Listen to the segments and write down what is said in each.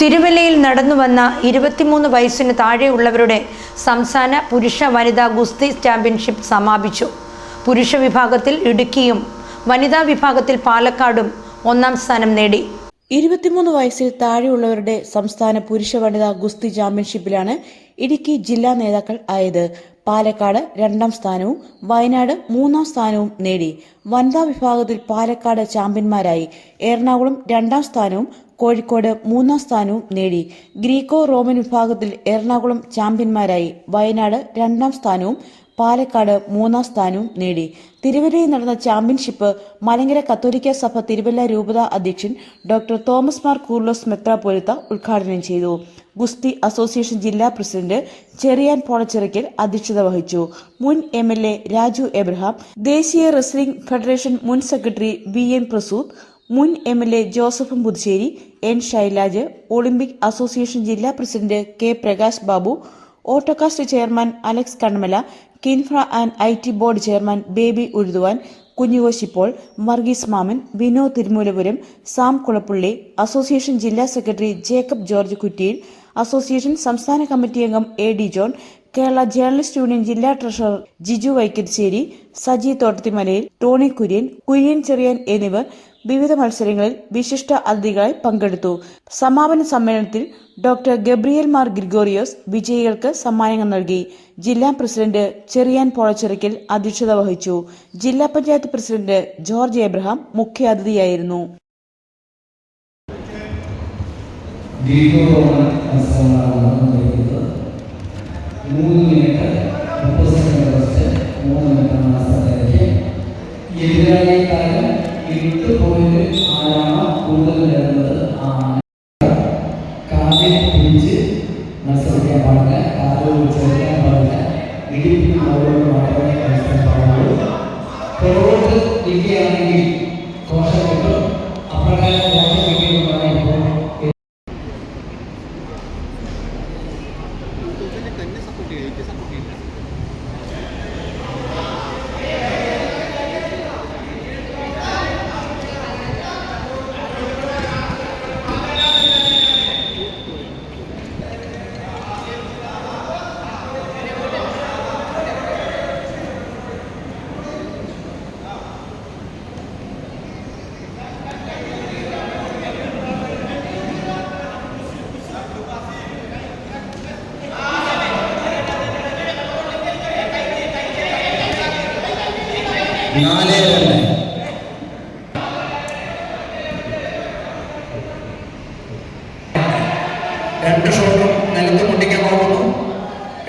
തിരുവല്ലയിൽ നടന്നുവന്ന ഇരുപത്തിമൂന്ന് വയസ്സിന് താഴെയുള്ളവരുടെ സംസ്ഥാന പുരുഷ വനിതാ ഗുസ്തി ചാമ്പ്യൻഷിപ്പ് സമാപിച്ചു. പുരുഷ വിഭാഗത്തിൽ ഇടുക്കിയും വനിതാ വിഭാഗത്തിൽ പാലക്കാടും ഒന്നാം സ്ഥാനം നേടി. ഇരുപത്തിമൂന്ന് വയസ്സിൽ താഴെയുള്ളവരുടെ സംസ്ഥാന പുരുഷ വനിതാ ഗുസ്തി ചാമ്പ്യൻഷിപ്പിലാണ് ഇടുക്കി ജില്ലാ നേതാക്കൾ ആയത്. പാലക്കാട് രണ്ടാം സ്ഥാനവും വയനാട് മൂന്നാം സ്ഥാനവും നേടി. വനിതാ വിഭാഗത്തിൽ പാലക്കാട് ചാമ്പ്യന്മാരായി. എറണാകുളം രണ്ടാം സ്ഥാനവും കോഴിക്കോട് മൂന്നാം സ്ഥാനവും നേടി. ഗ്രീക്കോ റോമൻ വിഭാഗത്തിൽ എറണാകുളം ചാമ്പ്യന്മാരായി. വയനാട് രണ്ടാം സ്ഥാനവും പാലക്കാട് മൂന്നാം സ്ഥാനവും നേടി. തിരുവല്ലയിൽ നടന്ന ചാമ്പ്യൻഷിപ്പ് മലങ്കര കത്തോലിക്ക സഭ തിരുവല്ല രൂപത അധ്യക്ഷൻ ഡോക്ടർ തോമസ് മാർ കൂർലോസ് മെത്രാപ്പൊലിത്ത ഉദ്ഘാടനം ചെയ്തു. ഗുസ്തി അസോസിയേഷൻ ജില്ലാ പ്രസിഡന്റ് ചെറിയാൻ പോളച്ചിറയ്ക്കൽ അധ്യക്ഷത വഹിച്ചു. മുൻ M L A Raju Abraham ദേശീയ റെസ്ലിംഗ് ഫെഡറേഷൻ മുൻ സെക്രട്ടറി വി എൻ പ്രസൂദ് മുൻ M L A Joseph Puthussery N Shailaj olympic association ജില്ലാ president K Prakash Babu Autokast chairman Alex Kannamala Kinfra and I T board chairman Baby Uzhuthuvan കുഞ്ഞുകോശിപ്പോൾ Varghese Mammen Vinod Thirumoolapuram Sam Kulappully association ജില്ലാ secretary Jacob George Kuttiyil association സംസ്ഥാന committee അംഗം A D John Kerala journalist union ജില്ലാ treasurer Jiju വൈക്കത്തിശ്ശേരി Saji Thottathimalayil Tony Kurian Kurian Cherian എന്നിവർ വിവിധ മത്സരങ്ങളിൽ വിശിഷ്ട അതിഥികളായി പങ്കെടുത്തു. സമാപന സമ്മേളനത്തിൽ ഡോക്ടർ ഗബ്രിയൽ മാർ ഗ്രിഗോറിയോസ് വിജയികൾക്ക് സമ്മാനങ്ങൾ നൽകി. ജില്ലാ പ്രസിഡന്റ് ചെറിയാൻ പോളച്ചെറിക്കൽ അധ്യക്ഷത വഹിച്ചു. ജില്ലാ പഞ്ചായത്ത് പ്രസിഡന്റ് ജോർജ് എബ്രഹാം മുഖ്യാതിഥിയായിരുന്നു മൂന്ന് മിനിറ്റ് മുപ്പത് സെക്കൻഡ് മൂന്ന് മിനിറ്റ് പോയിന്റ് ആരാണ് കൂടുതൽ വരുന്നത്? ആ നാല് രണ്ട്. രണ്ട് ഷോട്ടും നിലത്ത് പൊട്ടിക്കാൻ പോകുന്നു.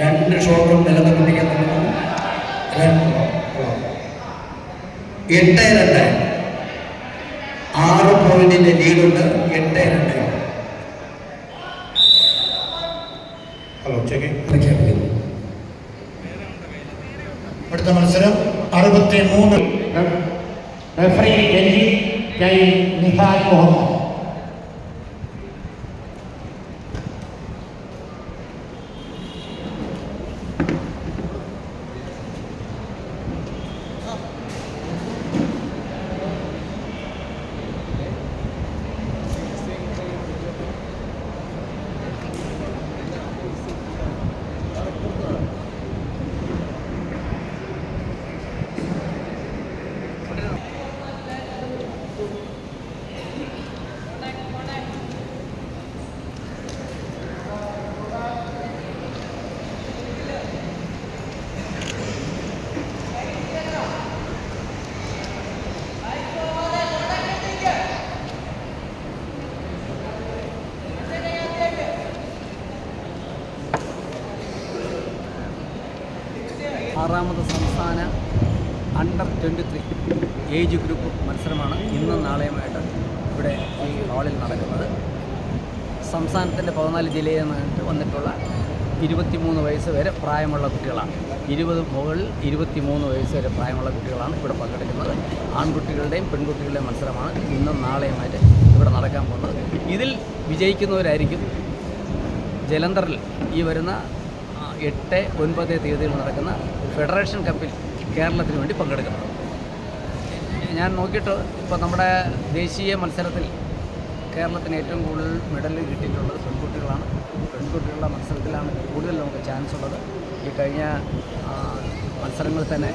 രണ്ട് ഷോട്ടും നിലത്ത് പൊട്ടിക്കാൻ പോകുന്നു. എട്ട് രണ്ട്. ആറ് പോയിന്റിന്റെ ലീഡുണ്ട്. എട്ട് രണ്ട്. ഹലോ ചെക്ക് പ്രഖ്യാപിക്കുന്നു അടുത്ത മത്സരം. അറുപത്തി മൂന്ന് റെഫറി ഡൽഹി കൈ നിഹാൽ മുഹമ്മദ് ആറാമത് സംസ്ഥാന under twenty three age group മത്സരമാണ് ഇന്നും നാളെയുമായിട്ട് ഇവിടെ ഈ ഹാളിൽ നടക്കുന്നത്. സംസ്ഥാനത്തിന്റെ പതിനാല് ജില്ലയിൽ നിന്നിട്ട് വന്നിട്ടുള്ള ഇരുപത്തിമൂന്ന് വയസ്സ് വരെ പ്രായമുള്ള കുട്ടികളാണ്. ഇരുപത് മുകളിൽ ഇരുപത്തിമൂന്ന് വയസ്സ് വരെ പ്രായമുള്ള കുട്ടികളാണ് ഇവിടെ പങ്കെടുക്കുന്നത്. ആൺകുട്ടികളുടെയും പെൺകുട്ടികളുടെയും മത്സരമാണ് ഇന്നും നാളെയുമായിട്ട് ഇവിടെ നടക്കാൻ പോകുന്നത്. ഇതിൽ വിജയിക്കുന്നവരായിരിക്കും ജലന്ധറിൽ ഈ വരുന്ന എട്ട് ഒൻപത് തീയതിയിൽ നടക്കുന്ന ഫെഡറേഷൻ കപ്പിൽ കേരളത്തിന് വേണ്ടി പങ്കെടുക്കുന്നത്. ഞാൻ നോക്കിയിട്ട് ഇപ്പോൾ നമ്മുടെ ദേശീയ മത്സരത്തിൽ കേരളത്തിന് ഏറ്റവും കൂടുതൽ മെഡൽ കിട്ടിയിട്ടുള്ളത് പെൺകുട്ടികളാണ്. പെൺകുട്ടികളുടെ മത്സരത്തിലാണ് കൂടുതൽ നമുക്ക് ചാൻസ് ഉള്ളത്. ഈ കഴിഞ്ഞ മത്സരങ്ങളിൽ തന്നെ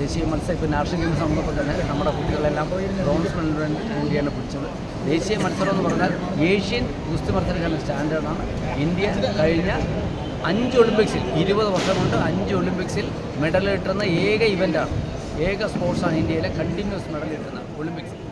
ദേശീയ മത്സരം ഇപ്പോൾ നാഷണൽ ഗെയിംസ് ആകുമ്പോൾ തന്നെ നമ്മുടെ കുട്ടികളെല്ലാം ബ്രോൺസ് മെഡൽ വേണ്ടിയാണ് പിടിച്ചത്. ദേശീയ മത്സരം എന്ന് പറഞ്ഞാൽ ഏഷ്യൻ ഗുസ്തി മത്സരങ്ങളുടെ സ്റ്റാൻഡേർഡാണ് ഇന്ത്യ കഴിഞ്ഞ അഞ്ച് ഒളിമ്പിക്സിൽ ഇരുപത് വർഷം കൊണ്ട് അഞ്ച് ഒളിമ്പിക്സിൽ മെഡൽ കിട്ടുന്ന ഏക ഇവന്റാണ് ഏക സ്പോർട്സാണ് ഇന്ത്യയിലെ കണ്ടിന്യൂസ് മെഡൽ കിട്ടുന്ന ഒളിമ്പിക്സ്.